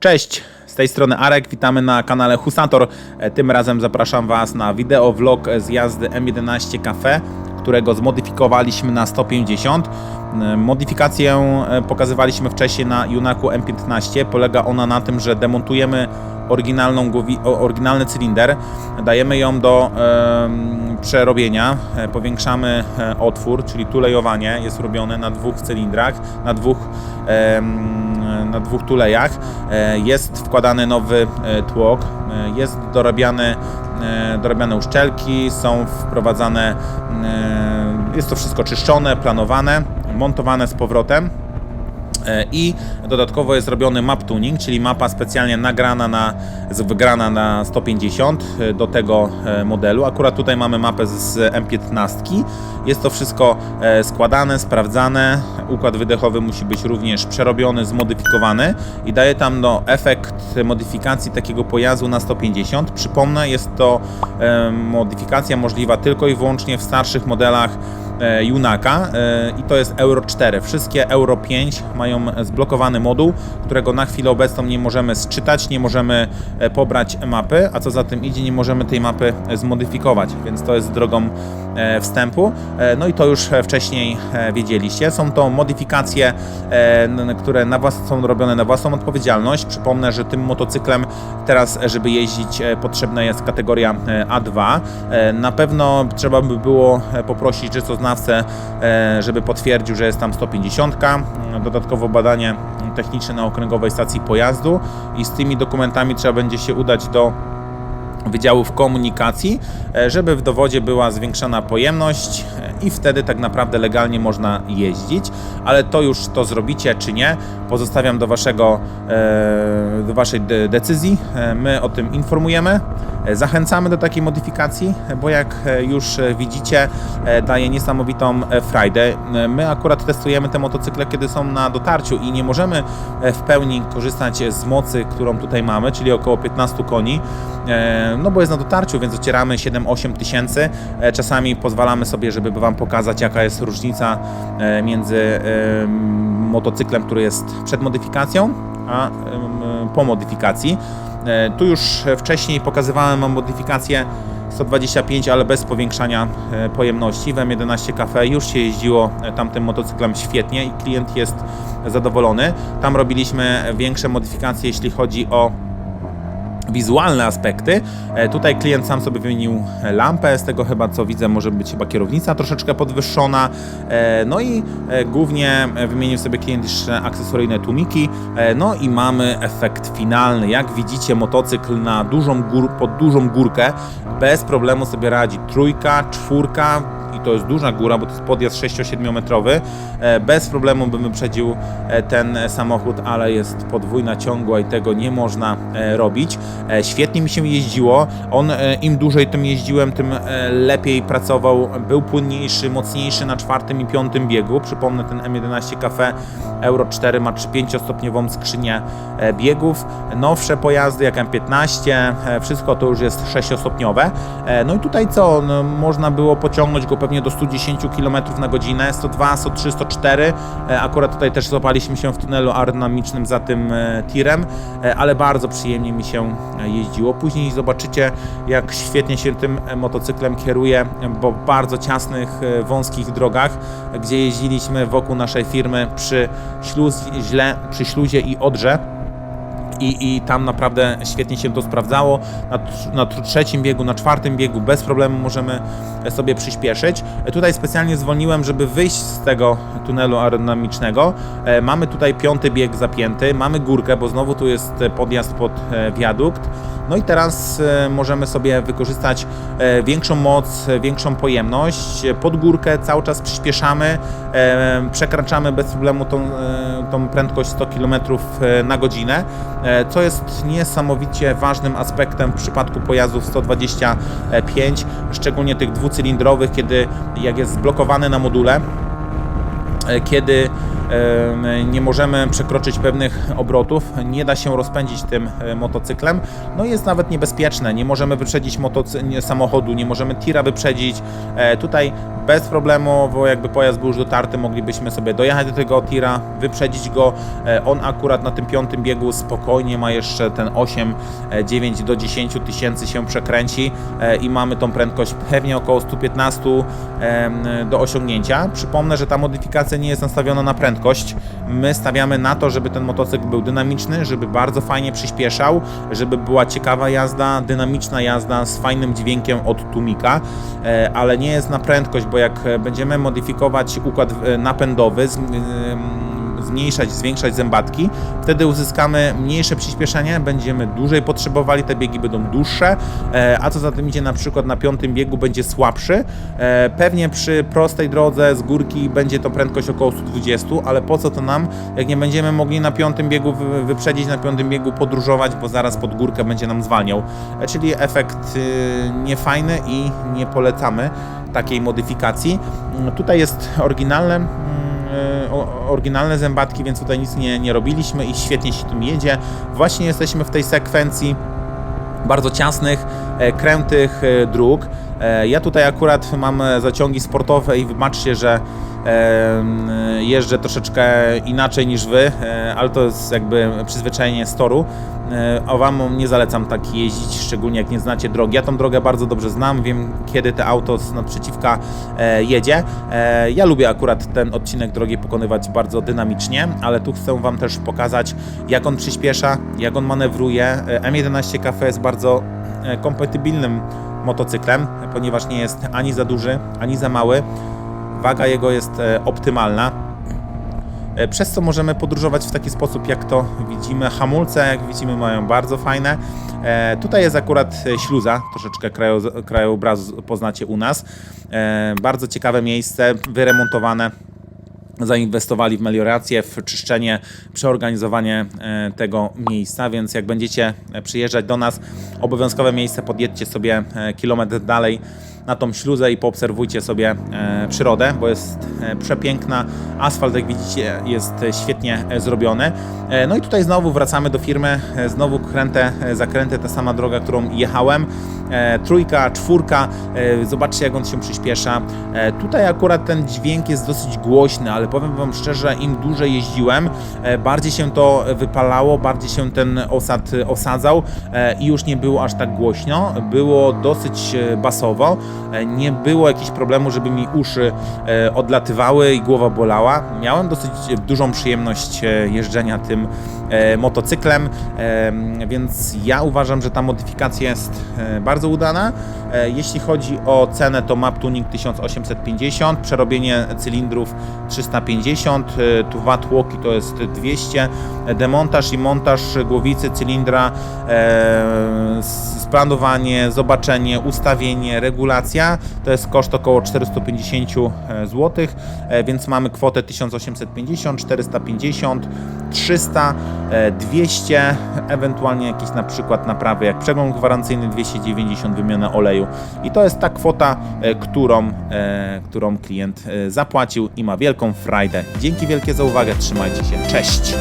Cześć, z tej strony Arek, witamy na kanale Husator. E, Tym razem zapraszam Was na wideo vlog z jazdy M11 Cafe, którego zmodyfikowaliśmy na 150. E, Modyfikację e, pokazywaliśmy wcześniej na Junaku M15. Polega ona na tym, że demontujemy oryginalną, oryginalny cylinder, dajemy ją do em, przerobienia, e, powiększamy e, otwór, czyli tulejowanie jest robione na dwóch cylindrach, na dwóch, em, na dwóch tulejach. E, Jest wkładany nowy e, tłok, e, jest dorabiane, dorabiane uszczelki, są wprowadzane, jest to wszystko czyszczone, planowane, montowane z powrotem. I dodatkowo jest robiony map tuning, czyli mapa specjalnie nagrana na, wygrana na 150 e, do tego modelu. Akurat tutaj mamy mapę z M15. Jest to wszystko składane, sprawdzane. Układ wydechowy musi być również przerobiony, zmodyfikowany i daje tam no, efekt modyfikacji takiego pojazdu na 150. Przypomnę, jest to e, modyfikacja możliwa tylko i wyłącznie w starszych modelach e, Junaka e, i to jest Euro 4. Wszystkie Euro 5 mają zblokowany moduł, którego na chwilę obecną nie możemy sczytać, nie możemy e, pobrać mapy, a co za tym idzie, nie możemy tej mapy zmodyfikować, więc to jest drogą wstępu. No i to już wcześniej wiedzieliście. Są to modyfikacje, które na włas- są robione na własną odpowiedzialność. Przypomnę, że tym motocyklem teraz, żeby jeździć, potrzebna jest kategoria e, A2. E, Na pewno trzeba by było poprosić rzeczoznawcę, e, żeby potwierdził, że jest tam 150. Dodatkowo badanie techniczne na okręgowej stacji pojazdu i z tymi dokumentami trzeba będzie się udać do wydziałów komunikacji, e, żeby w dowodzie była zwiększona pojemność e, i wtedy tak naprawdę legalnie można jeździć, ale to już to zrobicie czy nie, pozostawiam do waszego do waszej de- decyzji. My o tym informujemy. Zachęcamy do takiej modyfikacji, bo jak e, już e, widzicie, e, daje niesamowitą frajdę. My akurat testujemy te motocykle, kiedy są na dotarciu i nie możemy w pełni korzystać z mocy, którą tutaj mamy, czyli około 15 koni, no bo jest na dotarciu, więc docieramy 7-8 tysięcy. Czasami pozwalamy sobie, żeby Wam pokazać, jaka jest różnica między motocyklem, który jest przed modyfikacją, a po modyfikacji. E, Tu już wcześniej pokazywałem Wam modyfikację 125, ale bez powiększania e, pojemności. W M11 Cafe już się jeździło e, tamtym motocyklem świetnie i klient jest zadowolony. Tam robiliśmy większe modyfikacje, jeśli chodzi o wizualne aspekty. E, Tutaj klient sam sobie wymienił lampę, z tego chyba co widzę może być chyba kierownica troszeczkę podwyższona. E, No i e, głównie wymienił sobie klient jeszcze akcesoryjne tłumiki. No i mamy efekt finalny. Jak widzicie motocykl na dużą gór, pod dużą górkę bez problemu sobie radzi trójka, czwórka, i to jest duża góra, bo to jest podjazd 6-7 metrowy. E, Bez problemu bym wyprzedził e, ten samochód, ale jest podwójna ciągła i tego nie można e, robić. Świetnie mi się jeździło. On im dłużej tym jeździłem, tym lepiej pracował. Był płynniejszy, mocniejszy na czwartym i piątym biegu. Przypomnę, ten M11 Cafe Euro 4 ma 5-stopniową skrzynię e, biegów. Nowsze pojazdy jak M15, e, wszystko to już jest 6-stopniowe. E, No i tutaj co? No, można było pociągnąć go pewnie do 110 km na godzinę, 102, 103, 104. E, Akurat tutaj też złapaliśmy się w tunelu aerodynamicznym za tym tirem, ale bardzo przyjemnie mi się jeździło. Później zobaczycie, jak świetnie się tym motocyklem kieruje po bardzo ciasnych, wąskich drogach, gdzie jeździliśmy wokół naszej firmy przy, śluz, źle, przy śluzie i odrze i, i tam naprawdę świetnie się to sprawdzało. Na, na tr- trzecim biegu, na czwartym biegu bez problemu możemy sobie przyspieszyć. E, Tutaj specjalnie zwolniłem, żeby wyjść z tego tunelu aerodynamicznego. E, Mamy tutaj piąty bieg zapięty, mamy górkę, bo znowu tu jest e, podjazd pod e, wiadukt. No i teraz e, możemy sobie wykorzystać e, większą moc, e, większą pojemność. E, Pod górkę cały czas przyspieszamy, e, przekraczamy bez problemu tą, e, tą prędkość 100 km na godzinę, e, co jest niesamowicie ważnym aspektem w przypadku pojazdów 125, szczególnie tych dwucylindrowych, kiedy jak jest zblokowany na module, e, kiedy e, nie możemy przekroczyć pewnych obrotów, nie da się rozpędzić tym e, motocyklem, no jest nawet niebezpieczne, nie możemy wyprzedzić samochodu, nie możemy tira wyprzedzić, e, tutaj bez problemu, bo jakby pojazd był już dotarty, moglibyśmy sobie dojechać do tego tira, wyprzedzić go, e, on akurat na tym piątym biegu spokojnie ma jeszcze ten 8, e, 9 do 10 tysięcy się przekręci. I mamy tą prędkość pewnie około 115 em, do osiągnięcia. Przypomnę, że ta modyfikacja nie jest nastawiona na prędkość. My stawiamy na to, żeby ten motocykl był dynamiczny, żeby bardzo fajnie przyspieszał, żeby była ciekawa jazda, dynamiczna jazda z fajnym dźwiękiem od tłumika, e, ale nie jest na prędkość, bo jak e, będziemy modyfikować układ e, napędowy, em, zmniejszać, zwiększać zębatki, wtedy uzyskamy mniejsze przyspieszenie, będziemy dłużej potrzebowali, te biegi będą dłuższe, e, a co za tym idzie na przykład na piątym biegu będzie słabszy. E, Pewnie przy prostej drodze z górki będzie to prędkość około 120, ale po co to nam, jak nie będziemy mogli na piątym biegu wy- wyprzedzić, na piątym biegu podróżować, bo zaraz pod górkę będzie nam zwalniał. E, Czyli efekt y, niefajny i nie polecamy takiej modyfikacji. Mm, Tutaj jest oryginalne oryginalne zębatki, więc tutaj nic nie, nie robiliśmy i świetnie się tym jedzie. Właśnie jesteśmy w tej sekwencji bardzo ciasnych, krętych e, dróg. E, Ja tutaj akurat mam e, zaciągi sportowe i wybaczcie, że e, jeżdżę troszeczkę inaczej niż wy, e, ale to jest jakby przyzwyczajenie z toru. E, A wam nie zalecam tak jeździć, szczególnie jak nie znacie drogi. Ja tą drogę bardzo dobrze znam, wiem kiedy te auto z naprzeciwka e, jedzie. E, Ja lubię akurat ten odcinek drogi pokonywać bardzo dynamicznie, ale tu chcę wam też pokazać jak on przyspiesza, jak on manewruje. E, M11 Cafe jest bardzo e, kompatybilnym motocyklem, ponieważ nie jest ani za duży, ani za mały. Waga jego jest e, optymalna. E, Przez co możemy podróżować w taki sposób, jak to widzimy. Hamulce, jak widzimy, mają bardzo fajne. E, Tutaj jest akurat e, śluza, troszeczkę krajo- krajobrazu poznacie u nas. E, Bardzo ciekawe miejsce, wyremontowane zainwestowali w meliorację, w czyszczenie, przeorganizowanie e, tego miejsca, więc jak będziecie e, przyjeżdżać do nas, obowiązkowe miejsce podjedźcie sobie e, kilometr dalej na tą śluzę i poobserwujcie sobie e, przyrodę, bo jest e, przepiękna. Asfalt, jak widzicie, jest świetnie e, zrobiony. No i tutaj znowu wracamy do firmy, znowu krętę, e, zakrętę, ta sama droga, którą jechałem. Trójka, czwórka, zobaczcie jak on się przyspiesza. Tutaj akurat ten dźwięk jest dosyć głośny, ale powiem Wam szczerze, im dłużej jeździłem, bardziej się to wypalało, bardziej się ten osad osadzał i już nie było aż tak głośno. Było dosyć basowo, nie było jakichś problemu, żeby mi uszy e, odlatywały i głowa bolała. Miałem dosyć dużą przyjemność e, jeżdżenia tym e, motocyklem, e, więc ja uważam, że ta modyfikacja jest e, bardzo udana. E, Jeśli chodzi o cenę, to map tuning 1850, przerobienie cylindrów 350, e, tu VAT walki to jest 200, e, demontaż i montaż głowicy cylindra, e, splanowanie, zobaczenie, ustawienie, regulacja, to jest koszt około 450 zł, e, więc mamy kwotę 1850, 450, 300, e, 200, ewentualnie jakieś na przykład naprawy jak przegląd gwarancyjny 290, wymiana oleju i to jest ta kwota, e, którą, e, którą klient e, zapłacił i ma wielką frajdę. Dzięki wielkie za uwagę, trzymajcie się, cześć!